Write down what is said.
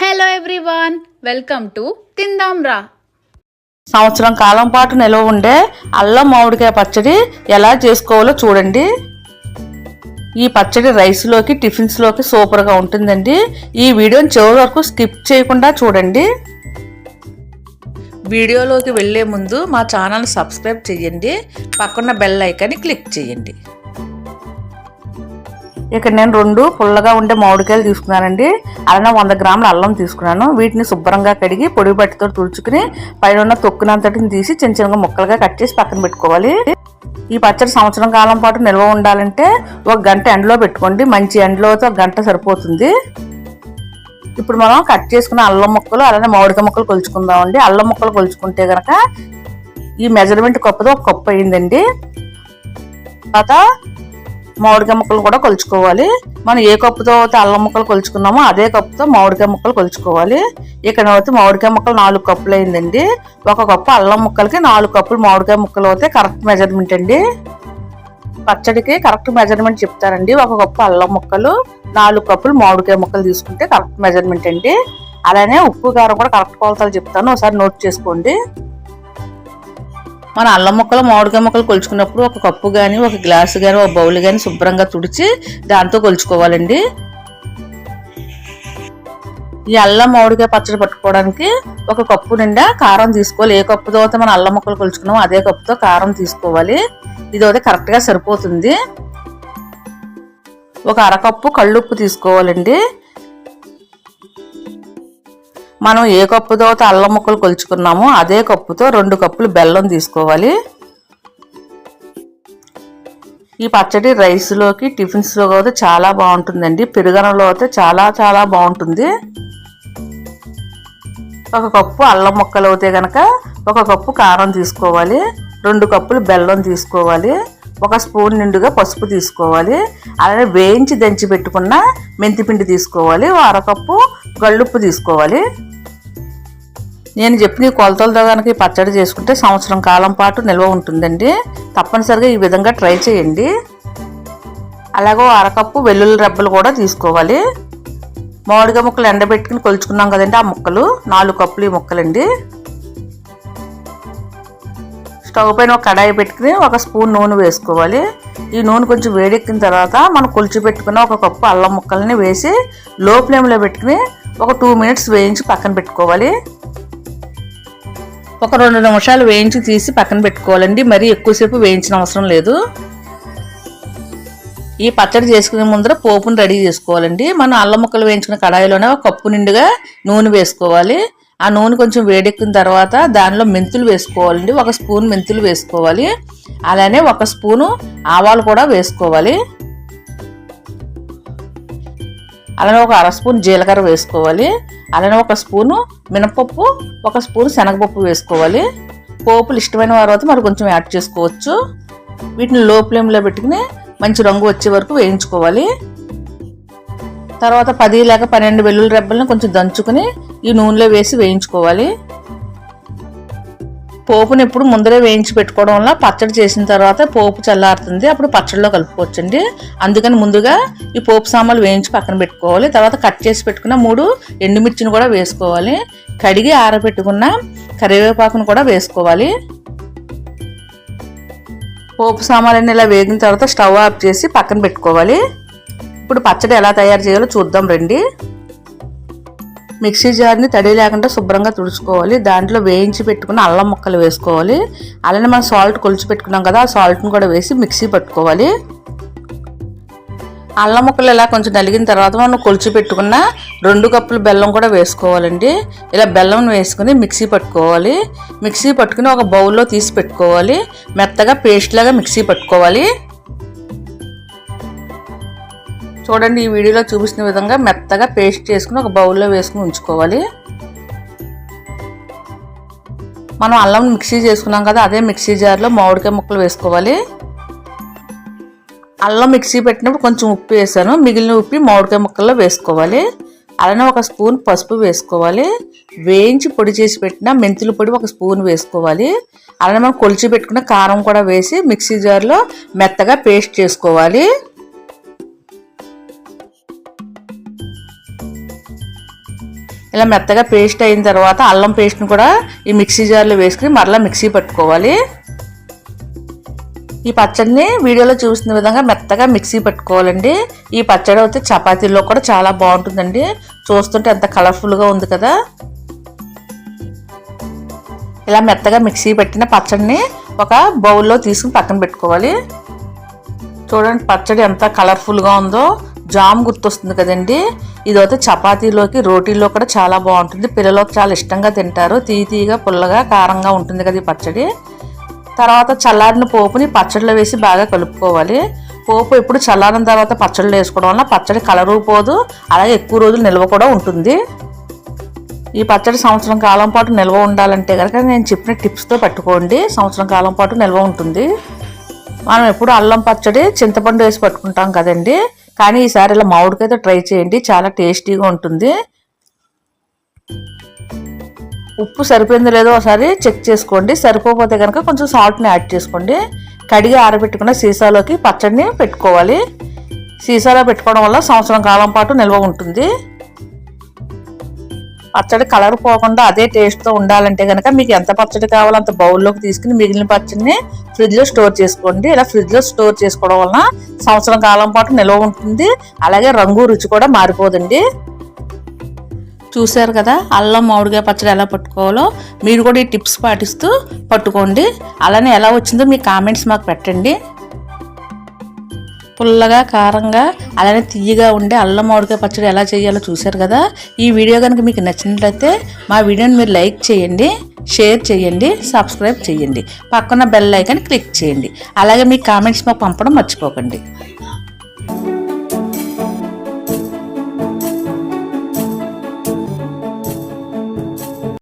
Hello everyone welcome to తిందాం రా సంవత్సరం కాలం పాటు నిల్వ ఉండే అల్లం మామిడికాయ పచ్చడి ఎలా చేసుకోవాలో చూడండి. ఈ పచ్చడి రైస్లోకి టిఫిన్స్లోకి సూపర్గా ఉంటుందండి. ఈ వీడియోని చివరి వరకు స్కిప్ చేయకుండా చూడండి. వీడియోలోకి వెళ్ళే ముందు మా ఛానల్ సబ్స్క్రైబ్ చేయండి. పక్కన బెల్ ఐకాన్ని క్లిక్ చేయండి. ఇక్కడ నేను రెండు పుల్లగా ఉండే మామిడికాయలు తీసుకున్నానండి. అలానే వంద గ్రాముల అల్లం తీసుకున్నాను. వీటిని శుభ్రంగా కడిగి పొడి బట్టితో తుడుచుకుని పైన ఉన్న తొక్కునంతటిని తీసి చిన్న చిన్నగా ముక్కలుగా కట్ చేసి పక్కన పెట్టుకోవాలి. ఈ పచ్చడి సంవత్సరం కాలం పాటు నిల్వ ఉండాలంటే ఒక గంట ఎండలో పెట్టుకోండి. మంచి ఎండలోతో ఒక గంట సరిపోతుంది. ఇప్పుడు మనం కట్ చేసుకున్న అల్లం ముక్కలు అలానే మామిడికాయ ముక్కలు కొలుచుకుందామండి. అల్లం ముక్కలు కొలుచుకుంటే కనుక ఈ మెజర్మెంట్ కప్పుతో ఒక కప్పు అయిందండి. తర్వాత మామిడికాయ ముక్కలు కూడా కొలుచుకోవాలి. మనం ఏ కప్పుతో అయితే అల్లం ముక్కలు కొలుచుకున్నామో అదే కప్పుతో మామిడికాయ ముక్కలు కొలుచుకోవాలి. ఇక్కడ అయితే మామిడికాయ ముక్కలు నాలుగు కప్పులు అయిందండి. ఒక కప్పు అల్లం ముక్కలకి నాలుగు కప్పులు మామిడికాయ ముక్కలు అయితే కరెక్ట్ మెజర్మెంట్ అండి. పచ్చడికి కరెక్ట్ మెజర్మెంట్ చెప్తారండి. ఒక కప్పు అల్లం ముక్కలు నాలుగు కప్పులు మామిడికాయ ముక్కలు తీసుకుంటే కరెక్ట్ మెజర్మెంట్ అండి. అలానే ఉప్పు కారం కూడా కరెక్ట్ కొలతలు చెప్తాను. ఒకసారి నోట్ చేసుకోండి. మన అల్లం ముక్కలు మామిడికాయ ముక్కలు కొలుచుకున్నప్పుడు ఒక కప్పు కానీ ఒక గ్లాసు కానీ ఒక బౌల్ కానీ శుభ్రంగా తుడిచి దాంతో కొలుచుకోవాలండి. ఈ అల్లం మామిడికాయ పచ్చడి పట్టుకోవడానికి ఒక కప్పు నిండా కారం తీసుకోవాలి. ఏ కప్పుతో అయితే మనం అల్లం ముక్కలు కొలుచుకున్నామో అదే కప్పుతో కారం తీసుకోవాలి. ఇది అయితే కరెక్ట్గా సరిపోతుంది. ఒక అరకప్పు కళ్ళుప్పు తీసుకోవాలండి. మనం ఏ కప్పుతో అయితే అల్లం ముక్కలు కొలుచుకున్నామో అదే కప్పుతో రెండు కప్పులు బెల్లం తీసుకోవాలి. ఈ పచ్చడి రైస్లోకి టిఫిన్స్లో అయితే చాలా బాగుంటుందండి. పెరుగనలో అయితే చాలా చాలా బాగుంటుంది. ఒక కప్పు అల్లం ముక్కలు అయితే కనుక ఒక కప్పు కారం తీసుకోవాలి. రెండు కప్పులు బెల్లం తీసుకోవాలి. ఒక స్పూన్ నిండుగా పసుపు తీసుకోవాలి. అలాగే వేయించి దంచి పెట్టుకున్న మెంతిపిండి తీసుకోవాలి. అరకప్పు గళ్ళుప్పు తీసుకోవాలి. నేను చెప్పిన ఈ కొలతలతో కనుక ఈ పచ్చడి చేసుకుంటే సంవత్సరం కాలం పాటు నిల్వ ఉంటుందండి. తప్పనిసరిగా ఈ విధంగా ట్రై చేయండి. అలాగే అరకప్పు వెల్లుల్లి రెబ్బలు కూడా తీసుకోవాలి. మామిడికాయ ముక్కలు ఎండబెట్టుకుని కొలుచుకున్నాం కదండి ఆ ముక్కలు. నాలుగు కప్పులు ఈ ముక్కలండి. స్టవ్ పైన ఒక కడాయి పెట్టుకుని ఒక స్పూన్ నూనె వేసుకోవాలి. ఈ నూనె కొంచెం వేడెక్కిన తర్వాత మనం కొలిచి పెట్టుకున్న ఒక కప్పు అల్లం ముక్కల్ని వేసి లో ఫ్లేమ్లో పెట్టుకుని ఒక టూ మినిట్స్ వేయించి పక్కన పెట్టుకోవాలి. ఒక రెండు నిమిషాలు వేయించి తీసి పక్కన పెట్టుకోవాలండి. మరీ ఎక్కువసేపు వేయించిన అవసరం లేదు. ఈ పచ్చడి చేసుకునే ముందర పోపుని రెడీ చేసుకోవాలండి. మనం అల్లం ముక్కలు వేయించుకున్న కడాయిలోనే ఒక కప్పు నిండుగా నూనె వేసుకోవాలి. ఆ నూనె కొంచెం వేడెక్కిన తర్వాత దానిలో మెంతులు వేసుకోవాలండి. ఒక స్పూన్ మెంతులు వేసుకోవాలి. అలానే ఒక స్పూను ఆవాలు కూడా వేసుకోవాలి. అలానే ఒక అర స్పూన్ జీలకర్ర వేసుకోవాలి. అలానే ఒక స్పూను మినపప్పు ఒక స్పూన్ శనగపప్పు వేసుకోవాలి. పోపులు ఇష్టమైన వారు అయితే మరి కొంచెం యాడ్ చేసుకోవచ్చు. వీటిని లో ఫ్లేమ్లో పెట్టుకుని మంచి రంగు వచ్చే వరకు వేయించుకోవాలి. తర్వాత పది లేక పన్నెండు వెల్లుల్లి రెబ్బలను కొంచెం దంచుకుని ఈ నూనెలో వేసి వేయించుకోవాలి. పోపుని ఎప్పుడు ముందరే వేయించి పెట్టుకోవడం వల్ల పచ్చడి చేసిన తర్వాత పోపు చల్లారుతుంది. అప్పుడు పచ్చడిలో కలుపుకోవచ్చండి. అందుకని ముందుగా ఈ పోపు సామాన్లు వేయించి పక్కన పెట్టుకోవాలి. తర్వాత కట్ చేసి పెట్టుకున్న మూడు ఎండుమిర్చిని కూడా వేసుకోవాలి. కడిగి ఆరబెట్టుకున్న కరివేపాకును కూడా వేసుకోవాలి. పోపు సామాన్లన్నీ ఇలా వేగిన తర్వాత స్టవ్ ఆఫ్ చేసి పక్కన పెట్టుకోవాలి. ఇప్పుడు పచ్చడి ఎలా తయారు చేయాలో చూద్దాం రండి. మిక్సీ జార్ని తడి లేకుండా శుభ్రంగా తుడుచుకోవాలి. దాంట్లో వేయించి పెట్టుకున్న అల్లం ముక్కలు వేసుకోవాలి. అలానే మనం సాల్ట్ కొలిచి పెట్టుకున్నాం కదా ఆ సాల్ట్ని కూడా వేసి మిక్సీ పట్టుకోవాలి. అల్లం ముక్కలు ఇలా కొంచెం నలిగిన తర్వాత మనం కొలిచి పెట్టుకున్న రెండు కప్పులు బెల్లం కూడా వేసుకోవాలండి. ఇలా బెల్లం వేసుకుని మిక్సీ పట్టుకోవాలి. మిక్సీ పట్టుకుని ఒక బౌల్లో తీసి పెట్టుకోవాలి. మెత్తగా పేస్ట్ లాగా మిక్సీ పట్టుకోవాలి. చూడండి ఈ వీడియోలో చూపిస్తున్న విధంగా మెత్తగా పేస్ట్ చేసుకుని ఒక బౌల్లో వేసుకుని ఉంచుకోవాలి. మనం అల్లం మిక్సీ చేసుకున్నాం కదా అదే మిక్సీ జార్లో మామిడికాయ ముక్కలు వేసుకోవాలి. అల్లం మిక్సీ పెట్టినప్పుడు కొంచెం ఉప్పు వేసాను మిగిలిన ఉప్పి మామిడికాయ ముక్కల్లో వేసుకోవాలి. అలానే ఒక స్పూన్ పసుపు వేసుకోవాలి. వేయించి పొడి చేసి పెట్టిన మెంతుల పొడి ఒక స్పూన్ వేసుకోవాలి. అలానే మనం కొలిచి పెట్టుకున్న కారం కూడా వేసి మిక్సీ జార్లో మెత్తగా పేస్ట్ చేసుకోవాలి. ఇలా మెత్తగా పేస్ట్ అయిన తర్వాత అల్లం పేస్ట్ని కూడా ఈ మిక్సీ జార్లో వేసుకుని మరలా మిక్సీ పట్టుకోవాలి. ఈ పచ్చడిని వీడియోలో చూసిన విధంగా మెత్తగా మిక్సీ పెట్టుకోవాలండి. ఈ పచ్చడి అయితే చపాతీల్లో కూడా చాలా బాగుంటుందండి. చూస్తుంటే ఎంత కలర్ఫుల్గా ఉంది కదా. ఇలా మెత్తగా మిక్సీ పెట్టిన పచ్చడిని ఒక బౌల్లో తీసుకుని పక్కన పెట్టుకోవాలి. చూడండి పచ్చడి ఎంత కలర్ఫుల్గా ఉందో. జామ్ గుర్తొస్తుంది కదండి. ఇది అయితే చపాతీలోకి రోటీలో కూడా చాలా బాగుంటుంది. పిల్లలకు చాలా ఇష్టంగా తింటారు. తీయ తీయగా పుల్లగా కారంగా ఉంటుంది కదా ఈ పచ్చడి. తర్వాత చల్లారిన పోపుని పచ్చడిలో వేసి బాగా కలుపుకోవాలి. పోపు ఎప్పుడు చల్లారిన తర్వాత పచ్చడిలో వేసుకోవడం వల్ల పచ్చడి కలరు పోదు అలాగే ఎక్కువ రోజులు నిల్వ కూడా ఉంటుంది. ఈ పచ్చడి సంవత్సరం కాలం పాటు నిల్వ ఉండాలంటే కనుక నేను చెప్పిన టిప్స్తో పెట్టుకోండి. సంవత్సరం కాలం పాటు నిల్వ ఉంటుంది. మనం ఎప్పుడు అల్లం పచ్చడి చింతపండు వేసి పట్టుకుంటాం కదండి. కానీ ఈసారి ఇలా మామిడికైతే ట్రై చేయండి. చాలా టేస్టీగా ఉంటుంది. ఉప్పు సరిపోయిందో లేదో ఒకసారి చెక్ చేసుకోండి. సరిపోతే కనుక కొంచెం సాల్ట్ని యాడ్ చేసుకోండి. కడిగి ఆరబెట్టుకున్న సీసాలోకి పచ్చడిని పెట్టుకోవాలి. సీసాలో పెట్టుకోవడం వల్ల సంవత్సరం కాలం పాటు నిల్వ ఉంటుంది. పచ్చడి కలర్ పోకుండా అదే టేస్ట్తో ఉండాలంటే కనుక మీకు ఎంత పచ్చడి కావాలో అంత బౌల్లోకి తీసుకుని మిగిలిన పచ్చడిని ఫ్రిడ్జ్లో స్టోర్ చేసుకోండి. ఇలా ఫ్రిడ్జ్లో స్టోర్ చేసుకోవడం వలన సంవత్సరం కాలం పాటు నిల్వ ఉంటుంది. అలాగే రంగు రుచి కూడా మారిపోదండి. చూశారు కదా అల్లం మామిడికాయ పచ్చడి ఎలా పట్టుకోవాలో? మీరు కూడా ఈ టిప్స్ పాటిస్తూ పట్టుకోండి. అలానే ఎలా వచ్చిందో మీ కామెంట్స్ మాకు పెట్టండి. పుల్లగా కారంగా అలానే తీయగా ఉండే అల్లం మామిడికాయ పచ్చడి ఎలా చేయాలో చూశారు కదా. ఈ వీడియో కనుక మీకు నచ్చినట్లయితే మా వీడియోని మీరు లైక్ చేయండి షేర్ చేయండి సబ్స్క్రైబ్ చేయండి. పక్కన బెల్ ఐకాన్ క్లిక్ చేయండి. అలాగే మీ కామెంట్స్ మాకు పంపడం మర్చిపోకండి.